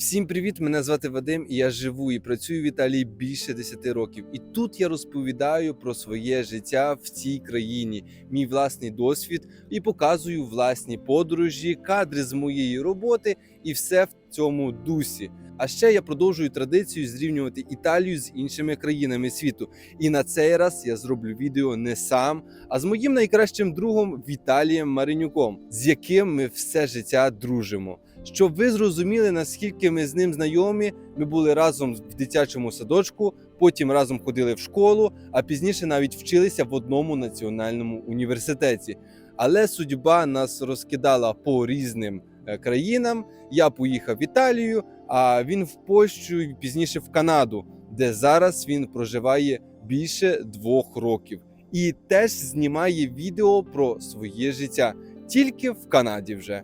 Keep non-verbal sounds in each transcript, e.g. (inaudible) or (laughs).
Всім привіт! Мене звати Вадим, і я живу і працюю в Італії більше 10 років. І тут я розповідаю про своє життя в цій країні, мій власний досвід і показую власні подорожі, кадри з моєї роботи і все в цьому дусі. А ще я продовжую традицію зрівнювати Італію з іншими країнами світу. І на цей раз я зроблю відео не сам, а з моїм найкращим другом Віталієм Маринюком, з яким ми все життя дружимо. Щоб ви зрозуміли, наскільки ми з ним знайомі, ми були разом в дитячому садочку, потім разом ходили в школу, а пізніше навіть вчилися в одному національному університеті. Але судьба нас розкидала по різним е, країнам. Я поїхав в Італію, а він в Польщу і пізніше в Канаду, де зараз він проживає більше двох років і теж знімає відео про своє життя тільки в Канаді вже.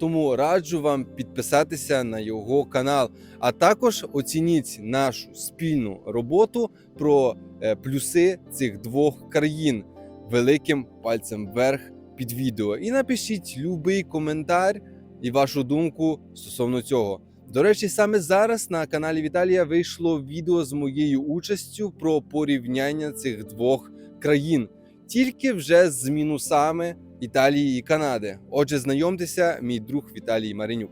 Тому раджу вам підписатися на його канал, а також оцініть нашу спільну роботу про е, плюси цих двох країн великим пальцем вверх під відео. І напишіть любий коментар і вашу думку стосовно цього. До речі, саме зараз на каналі Віталія вийшло відео з моєю участю про порівняння цих двох країн, тільки вже з мінусами Італії і Канади. Отже, знайомтеся, мій друг Віталій Маринюк.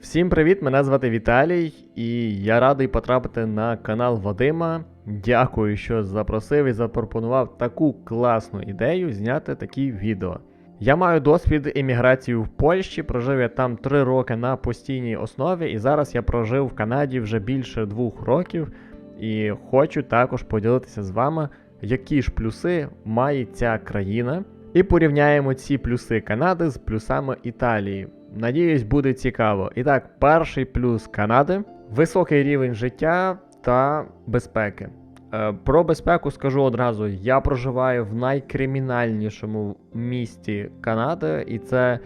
Всім привіт! Мене звати Віталій, і я радий потрапити на канал Вадима. Дякую, що запросив і запропонував таку класну ідею зняти такі відео. Я маю досвід еміграції в Польщі, прожив я там 3 роки на постійній основі, і зараз я прожив в Канаді вже більше двох років. І хочу також поділитися з вами, які ж плюси має ця країна. І порівняємо ці плюси Канади з плюсами Італії. Надіюсь, буде цікаво. І так, перший плюс Канади високий рівень життя та безпеки. Е, Про безпеку скажу одразу: я проживаю в найкримінальнішому місті Канади, і це,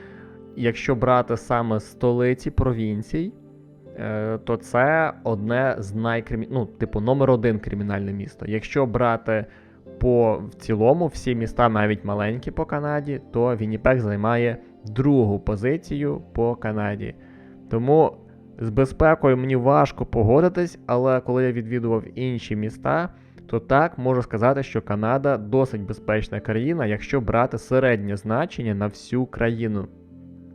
якщо брати саме столиці провінцій, е, то це одне з найкримі... ну, типу, номер один кримінальне місто. Якщо брати по в цілому всі міста, навіть маленькі по Канаді, то Вінніпек займає другу позицію по Канаді. Тому з безпекою мені важко погодитись, але коли я відвідував інші міста, то так можу сказати, що Канада досить безпечна країна, якщо брати середнє значення на всю країну.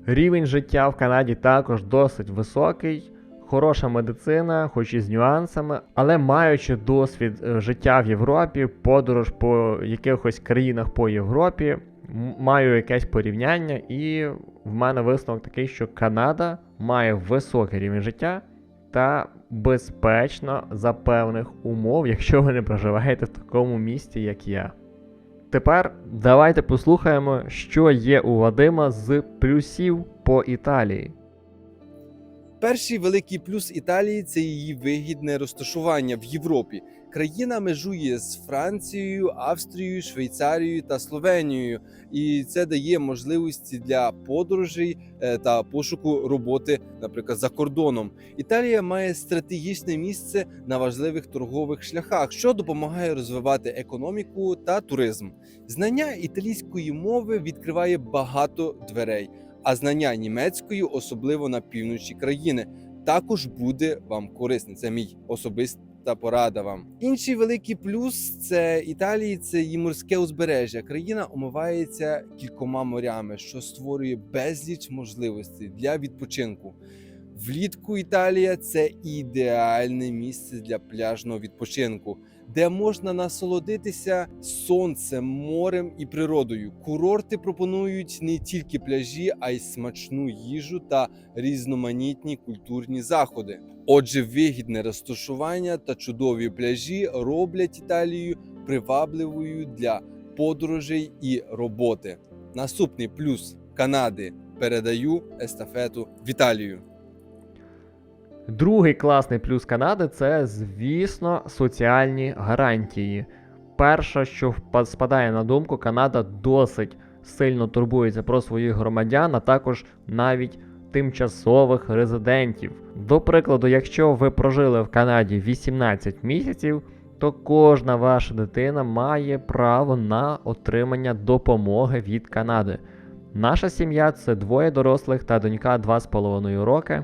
Рівень життя в Канаді також досить високий. Хороша медицина, хоч і з нюансами, але маючи досвід е, життя в Європі, подорож по якихось країнах по Європі, маю якесь порівняння, і в мене висновок такий, що Канада має високий рівень життя та безпечно за певних умов, (laughs) якщо ви не проживаєте в такому місті, як я. Тепер давайте послухаємо, що є у Вадима з плюсів по Італії. Перший великий плюс Італії це її вигідне розташування в Європі. Країна межує з Францією, Австрією, Швейцарією та Словенією, і це дає можливості для подорожей е, та пошуку роботи, наприклад, за кордоном. Італія має стратегічне місце на важливих торгових шляхах, що допомагає розвивати економіку та туризм. Знання італійської мови відкриває багато дверей а знання німецької, особливо на півночі країни, також буде вам корисне. Це мій особиста порада вам. Інший великий плюс це Італії, це її морське узбережжя. Країна омивається кількома морями, що створює безліч можливостей для відпочинку. Влітку Італія це ідеальне місце для пляжного відпочинку, де можна насолодитися сонцем, морем і природою. Курорти пропонують не тільки пляжі, а й смачну їжу та різноманітні культурні заходи. Отже, вигідне розташування та чудові пляжі роблять Італію привабливою для подорожей і роботи. Наступний плюс Канади передаю естафету в Італію. Другий класний плюс Канади це, звісно, соціальні гарантії. Перше, що спадає на думку, Канада досить сильно турбується про своїх громадян, а також навіть тимчасових резидентів. До прикладу, якщо ви прожили в Канаді 18 місяців, то кожна ваша дитина має право на отримання допомоги від Канади. Наша сім'я це двоє дорослих та донька 2,5 роки.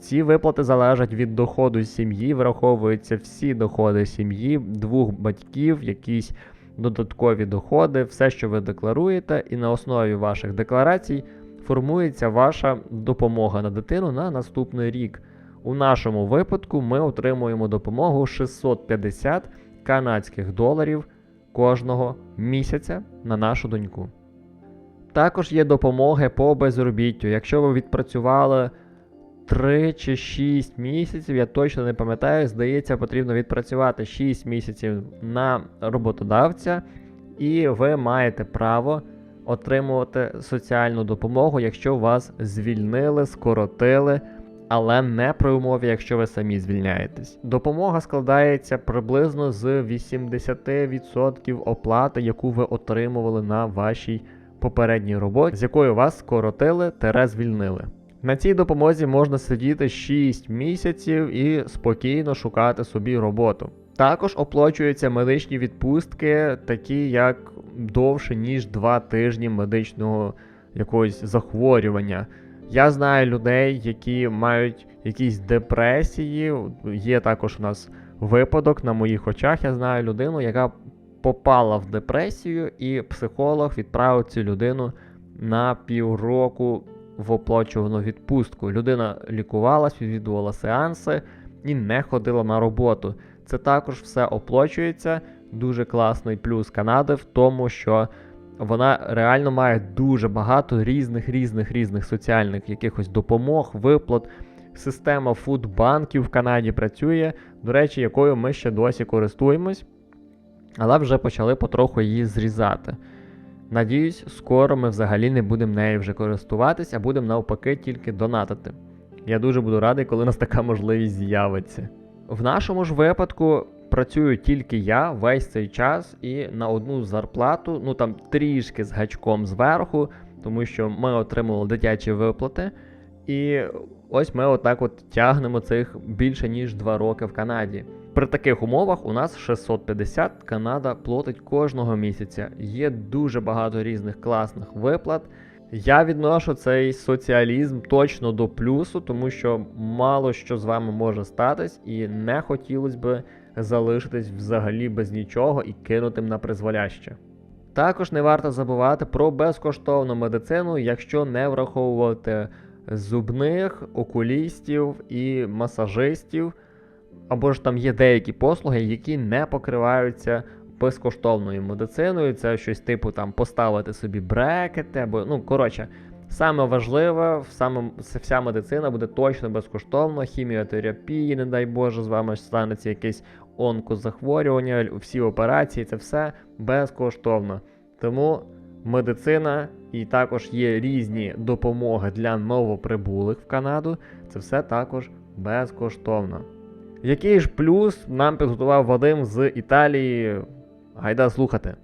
Ці виплати залежать від доходу сім'ї, враховуються всі доходи сім'ї, двох батьків, якісь додаткові доходи, все, що ви декларуєте, і на основі ваших декларацій формується ваша допомога на дитину на наступний рік. У нашому випадку ми отримуємо допомогу 650 канадських доларів кожного місяця на нашу доньку. Також є допомоги по безробіттю. Якщо ви відпрацювали 3 чи 6 місяців, я точно не пам'ятаю, здається, потрібно відпрацювати 6 місяців на роботодавця, і ви маєте право отримувати соціальну допомогу, якщо вас звільнили, скоротили, але не при умові, якщо ви самі звільняєтесь. Допомога складається приблизно з 80% оплати, яку ви отримували на вашій попередній роботі, з якою вас скоротили тере звільнили. На цій допомозі можна сидіти 6 місяців і спокійно шукати собі роботу. Також оплачуються медичні відпустки, такі як довше, ніж 2 тижні медичного якогось захворювання. Я знаю людей, які мають якісь депресії. Є також у нас випадок на моїх очах. Я знаю людину, яка попала в депресію, і психолог відправив цю людину на півроку в оплачувану відпустку. Людина лікувалась, відвідувала сеанси і не ходила на роботу. Це також все оплачується. Дуже класний плюс Канади в тому, що вона реально має дуже багато різних різних різних соціальних якихось допомог, виплат. Система фудбанків в Канаді працює, до речі, якою ми ще досі користуємось, але вже почали потроху її зрізати. Надіюсь, скоро ми взагалі не будемо нею вже користуватись, а будемо навпаки тільки донатити. Я дуже буду радий, коли у нас така можливість з'явиться. В нашому ж випадку працюю тільки я весь цей час і на одну зарплату, ну там трішки з гачком зверху, тому що ми отримували дитячі виплати. І ось ми отак от тягнемо цих більше ніж 2 роки в Канаді. При таких умовах у нас 650 Канада платить кожного місяця. Є дуже багато різних класних виплат. Я відношу цей соціалізм точно до плюсу, тому що мало що з вами може статись, і не хотілося б залишитись взагалі без нічого і кинутим на призволяще. Також не варто забувати про безкоштовну медицину, якщо не враховувати зубних, окулістів і масажистів, або ж там є деякі послуги, які не покриваються безкоштовною медициною. Це щось типу там поставити собі брекети, або ну коротше. Саме важливе, саме вся медицина буде точно безкоштовно, хіміотерапії, не дай Боже, з вами станеться якесь онкозахворювання, всі операції, це все безкоштовно. Тому медицина і також є різні допомоги для новоприбулих в Канаду. Це все також безкоштовно. Який ж плюс нам підготував Вадим з Італії? Гайда слухати.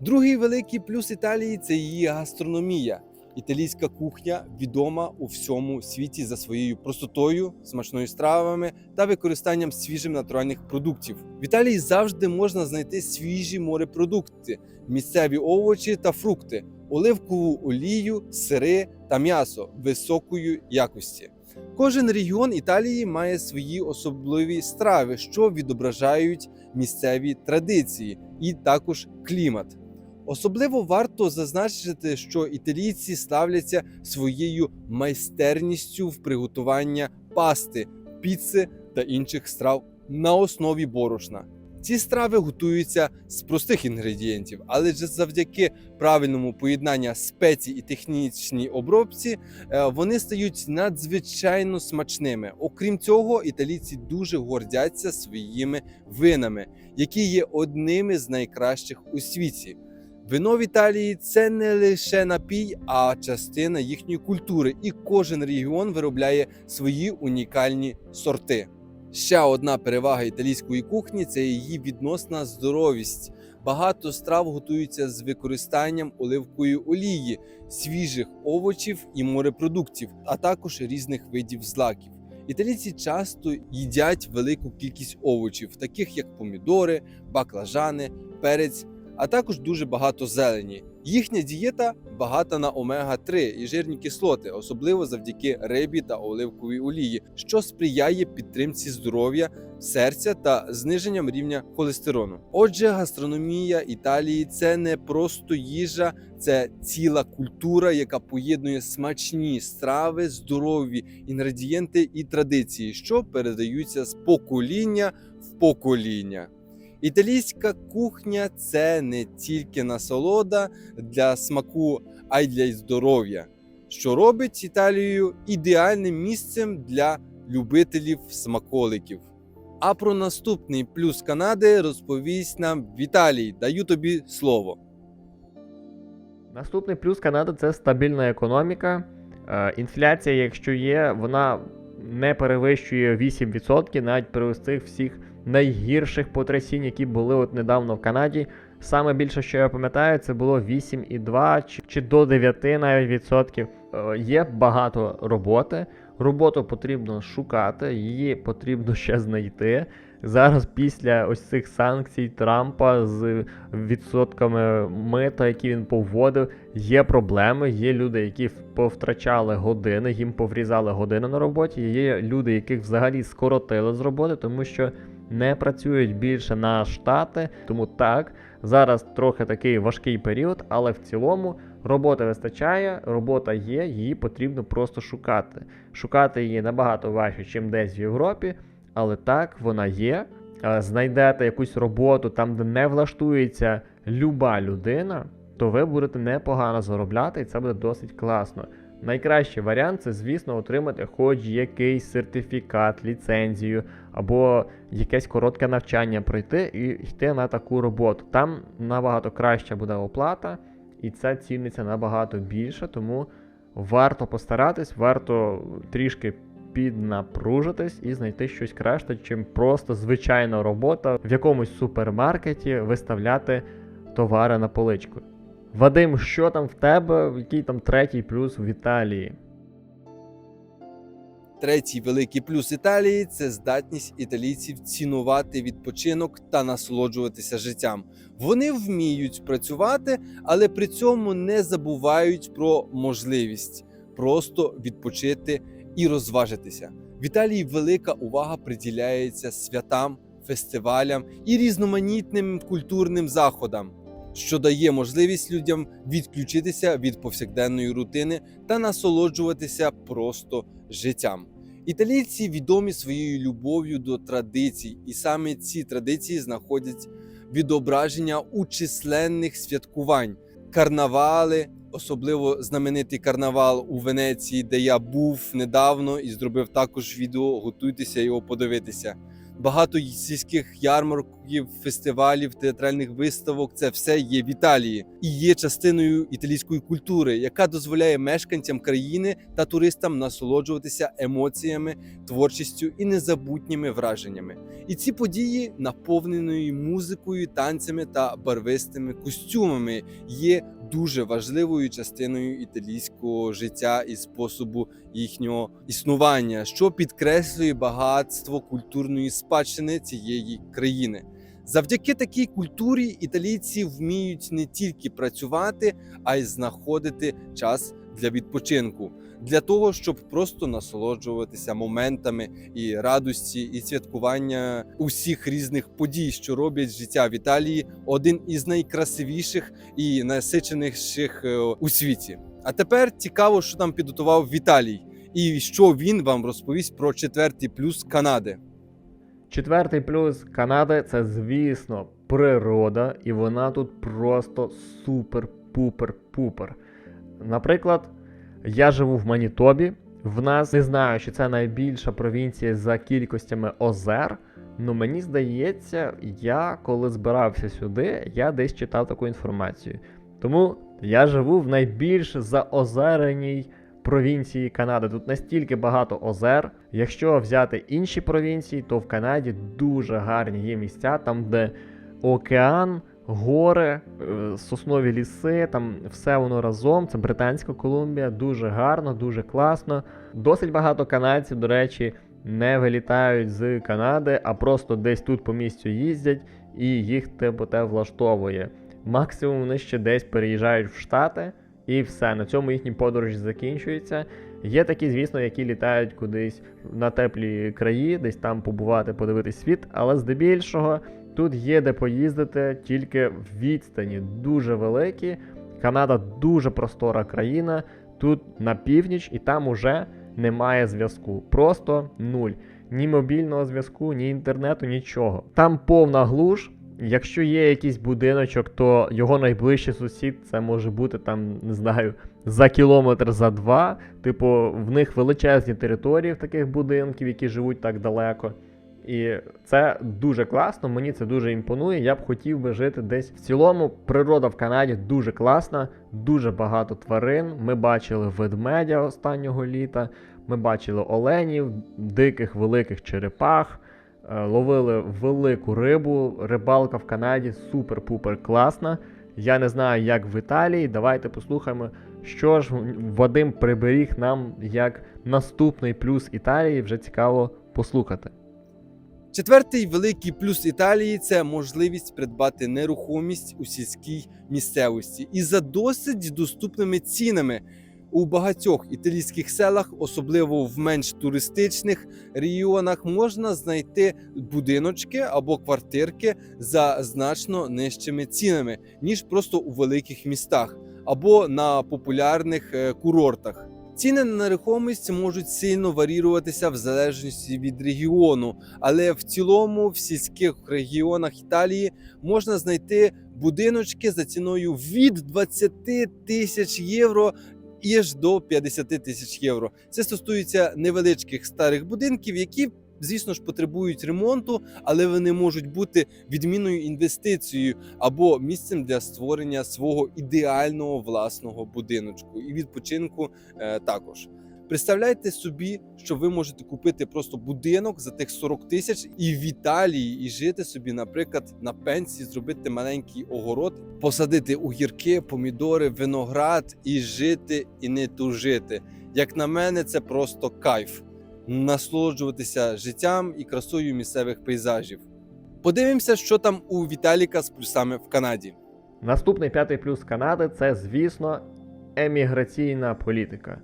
Другий великий плюс Італії це її гастрономія. Італійська кухня відома у всьому світі за своєю простотою, смачною стравами та використанням свіжих натуральних продуктів. В Італії завжди можна знайти свіжі морепродукти, місцеві овочі та фрукти, оливкову олію, сири та м'ясо високої якості. Кожен регіон Італії має свої особливі страви, що відображають місцеві традиції і також клімат. Особливо варто зазначити, що італійці славляться своєю майстерністю в приготуванні пасти, піци та інших страв на основі борошна. Ці страви готуються з простих інгредієнтів, але ж завдяки правильному поєднанню спецій і технічній обробці е, вони стають надзвичайно смачними. Окрім цього, італійці дуже гордяться своїми винами, які є одними з найкращих у світі. Вино в Італії це не лише напій, а частина їхньої культури, і кожен регіон виробляє свої унікальні сорти. Ще одна перевага італійської кухні це її відносна здоровість. Багато страв готуються з використанням оливкової олії, свіжих овочів і морепродуктів, а також різних видів злаків. Італійці часто їдять велику кількість овочів, таких як помідори, баклажани, перець, а також дуже багато зелені. Їхня дієта багата на омега-3 і жирні кислоти, особливо завдяки рибі та оливковій олії, що сприяє підтримці здоров'я серця та зниженням рівня холестерону. Отже, гастрономія Італії це не просто їжа, це ціла культура, яка поєднує смачні страви, здорові інгредієнти і традиції, що передаються з покоління в покоління. Італійська кухня це не тільки насолода для смаку, а й для здоров'я, що робить Італію ідеальним місцем для любителів смаколиків. А про наступний плюс Канади розповість нам Віталій. Даю тобі слово. Наступний плюс Канади це стабільна економіка. Е, інфляція, якщо є, вона не перевищує 8%, навіть при цих всіх найгірших потрясінь, які були от недавно в Канаді. Саме більше, що я пам'ятаю, це було 8,2 чи, чи до 9 навіть відсотків. Е, є багато роботи. Роботу потрібно шукати, її потрібно ще знайти. Зараз після ось цих санкцій Трампа з відсотками мита, які він поводив, є проблеми. Є люди, які повтрачали години, їм поврізали години на роботі. Є люди, яких взагалі скоротили з роботи, тому що не працюють більше на штати. Тому так, зараз трохи такий важкий період, але в цілому роботи вистачає, робота є, її потрібно просто шукати. Шукати її набагато важче, ніж десь в Європі. Але так, вона є. Е, Знайдете якусь роботу там, де не влаштується люба людина, то ви будете непогано заробляти, і це буде досить класно. Найкращий варіант це, звісно, отримати хоч якийсь сертифікат, ліцензію або якесь коротке навчання пройти і йти на таку роботу. Там набагато краща буде оплата, і це ціниться набагато більше, тому варто постаратись, варто трішки піднапружитись і знайти щось краще, чим просто звичайна робота в якомусь супермаркеті виставляти товари на поличку. Вадим, що там в тебе? Який там третій плюс в Італії? Третій великий плюс Італії це здатність італійців цінувати відпочинок та насолоджуватися життям. Вони вміють працювати, але при цьому не забувають про можливість просто відпочити і розважитися. В Італії велика увага приділяється святам, фестивалям і різноманітним культурним заходам, що дає можливість людям відключитися від повсякденної рутини та насолоджуватися просто життям. Італійці відомі своєю любов'ю до традицій, і саме ці традиції знаходять відображення у численних святкувань, карнавали, особливо знаменитий карнавал у Венеції, де я був недавно і зробив також відео. Готуйтеся його подивитися. Багато сільських сільських ярмарків, фестивалів, театральних виставок це все є в Італії і є частиною італійської культури, яка дозволяє мешканцям країни та туристам насолоджуватися емоціями, творчістю і незабутніми враженнями. І ці події, наповнені музикою, танцями та барвистими костюмами, є дуже важливою частиною італійського життя і способу їхнього існування, що підкреслює багатство культурної спадщини цієї країни. Завдяки такій культурі італійці вміють не тільки працювати, а й знаходити час для відпочинку, для того, щоб просто насолоджуватися моментами і радості, і святкування усіх різних подій, що роблять життя в Італії один із найкрасивіших і насиченіших е, у світі. А тепер цікаво, що там підготував Віталій, і що він вам розповість про четвертий плюс Канади. Четвертий плюс Канади це, звісно, природа, і вона тут просто супер-пупер-пупер. Наприклад, я живу в Манітобі. В нас не знаю, чи це найбільша провінція за кількостями озер. Ну мені здається, я коли збирався сюди, я десь читав таку інформацію. Тому я живу в найбільш заозереній провінції Канади. Тут настільки багато озер. Якщо взяти інші провінції, то в Канаді дуже гарні є місця, там, де океан, гори, е, соснові ліси, там все воно разом. Це Британська Колумбія, дуже гарно, дуже класно. Досить багато канадців, до речі, не вилітають з Канади, а просто десь тут по місцю їздять, і їх типу те влаштовує. Максимум вони ще десь переїжджають в Штати, і все. На цьому їхні подорожі закінчуються. Є такі, звісно, які літають кудись на теплі краї, десь там побувати, подивитись світ, але здебільшого тут є де поїздити тільки в відстані дуже великі. Канада дуже простора країна. Тут на північ, і там уже немає зв'язку. Просто нуль. Ні мобільного зв'язку, ні інтернету, нічого. Там повна глуш. Якщо є якийсь будиночок, то його найближчий сусід це може бути там, не знаю, за кілометр за два. Типу, в них величезні території в таких будинків, які живуть так далеко. І це дуже класно, мені це дуже імпонує. Я б хотів би жити десь. В цілому, природа в Канаді дуже класна, дуже багато тварин. Ми бачили ведмедя останнього літа, ми бачили оленів, диких великих черепах, ловили велику рибу. Рибалка в Канаді супер-пупер класна. Я не знаю, як в Італії. Давайте послухаємо, що ж Вадим приберіг нам як наступний плюс Італії. Вже цікаво послухати. Четвертий великий плюс Італії це можливість придбати нерухомість у сільській місцевості і за досить доступними цінами. У багатьох італійських селах, особливо в менш туристичних регіонах, можна знайти будиночки або квартирки за значно нижчими цінами, ніж просто у великих містах або на популярних е, курортах. Ціни на нерухомість можуть сильно варіруватися в залежності від регіону, але в цілому в сільських регіонах Італії можна знайти будиночки за ціною від 20 тисяч євро і аж до 50 тисяч євро. Це стосується невеличких старих будинків, які, звісно ж, потребують ремонту, але вони можуть бути відмінною інвестицією або місцем для створення свого ідеального власного будиночку і відпочинку е, також. Представляйте собі, що ви можете купити просто будинок за тих 40 тисяч і в Італії, і жити собі, наприклад, на пенсії, зробити маленький огород, посадити огірки, помідори, виноград і жити і не тужити. Як на мене, це просто кайф насолоджуватися життям і красою місцевих пейзажів. Подивимося, що там у Віталіка з плюсами в Канаді. Наступний п'ятий плюс Канади це, звісно, еміграційна політика.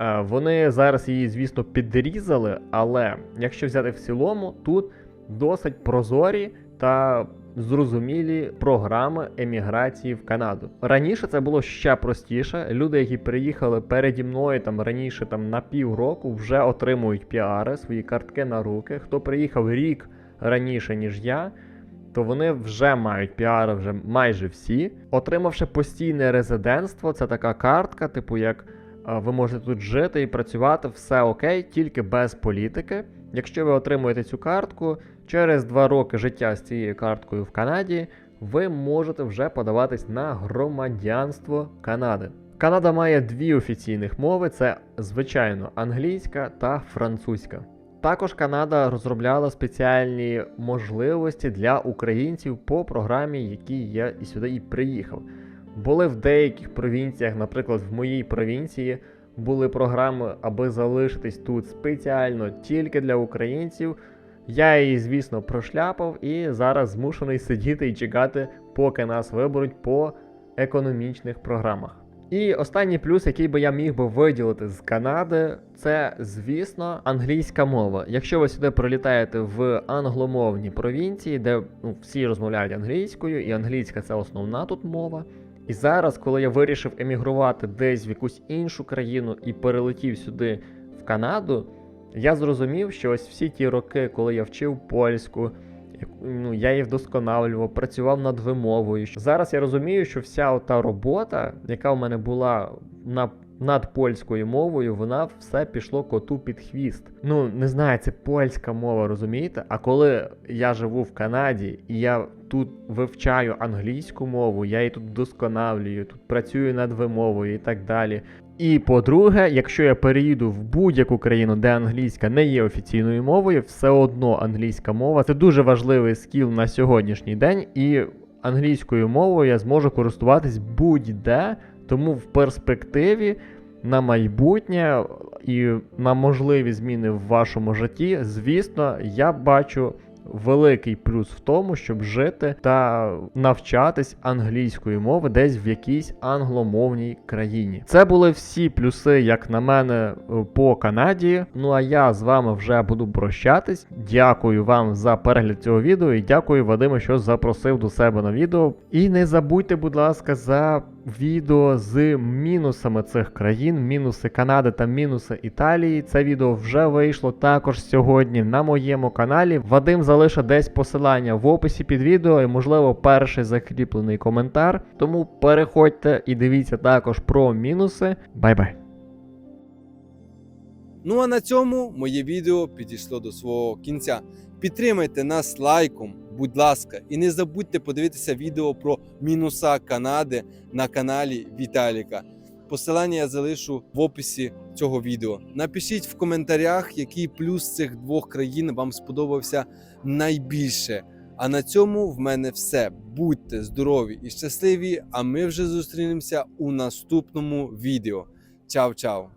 Е, Вони зараз її, звісно, підрізали, але якщо взяти в цілому, тут досить прозорі та зрозумілі програми еміграції в Канаду. Раніше це було ще простіше. Люди, які приїхали переді мною там раніше там на півроку, вже отримують піари, свої картки на руки. Хто приїхав рік раніше, ніж я, то вони вже мають піари, вже майже всі. Отримавши постійне резидентство, це така картка, типу як ви можете тут жити і працювати, все окей, тільки без політики. Якщо ви отримуєте цю картку, через два роки життя з цією карткою в Канаді, ви можете вже подаватись на громадянство Канади. Канада має дві офіційних мови: це звичайно англійська та французька. Також Канада розробляла спеціальні можливості для українців по програмі, якій я і сюди і приїхав. Були в деяких провінціях, наприклад, в моїй провінції, були програми, аби залишитись тут спеціально тільки для українців. Я її, звісно, прошляпав і зараз змушений (laughs) сидіти і чекати, поки нас виберуть по економічних програмах. І останній плюс, який би я міг би виділити з Канади, це, звісно, англійська мова. Якщо ви сюди прилітаєте в англомовні провінції, де ну, всі розмовляють англійською, і англійська це основна тут мова. І зараз, коли я вирішив емігрувати десь в якусь іншу країну і перелетів сюди в Канаду, я зрозумів, що ось всі ті роки, коли я вчив польську, ну, я її вдосконалював, працював над вимовою. Зараз я розумію, що вся ота робота, яка в мене була на, над польською мовою, вона все пішло коту під хвіст. Ну, не знаю, це польська мова, розумієте? А коли я живу в Канаді і я тут вивчаю англійську мову, я її тут вдосконалюю, тут працюю над вимовою і так далі. І по-друге, якщо я переїду в будь-яку країну, де англійська не є офіційною мовою, все одно англійська мова це дуже важливий скіл на сьогоднішній день, і англійською мовою я зможу користуватись будь-де, тому в перспективі на майбутнє і на можливі зміни в вашому житті, звісно, я бачу великий плюс в тому, щоб жити та навчатись англійської мови десь в якійсь англомовній країні. Це були всі плюси, як на мене, е, по Канаді. Ну а я з вами вже буду прощатись. Дякую вам за перегляд цього відео і дякую Вадиму, що запросив до себе на відео. І не забудьте, будь ласка, за відео з мінусами цих країн, мінуси Канади та мінуси Італії. Це відео вже вийшло також сьогодні на моєму каналі. Вадим залишить десь посилання в описі під відео і, можливо, перший закріплений коментар. Тому переходьте і дивіться також про мінуси. Бай-бай! Ну а на цьому моє відео підійшло до свого кінця. Підтримайте нас лайком, будь ласка, і не забудьте подивитися відео про мінуса Канади на каналі Віталіка. Посилання я залишу в описі цього відео. Напишіть в коментарях, який плюс цих двох країн вам сподобався найбільше. А на цьому в мене все. Будьте здорові і щасливі! А ми вже зустрінемося у наступному відео. Чао-чао!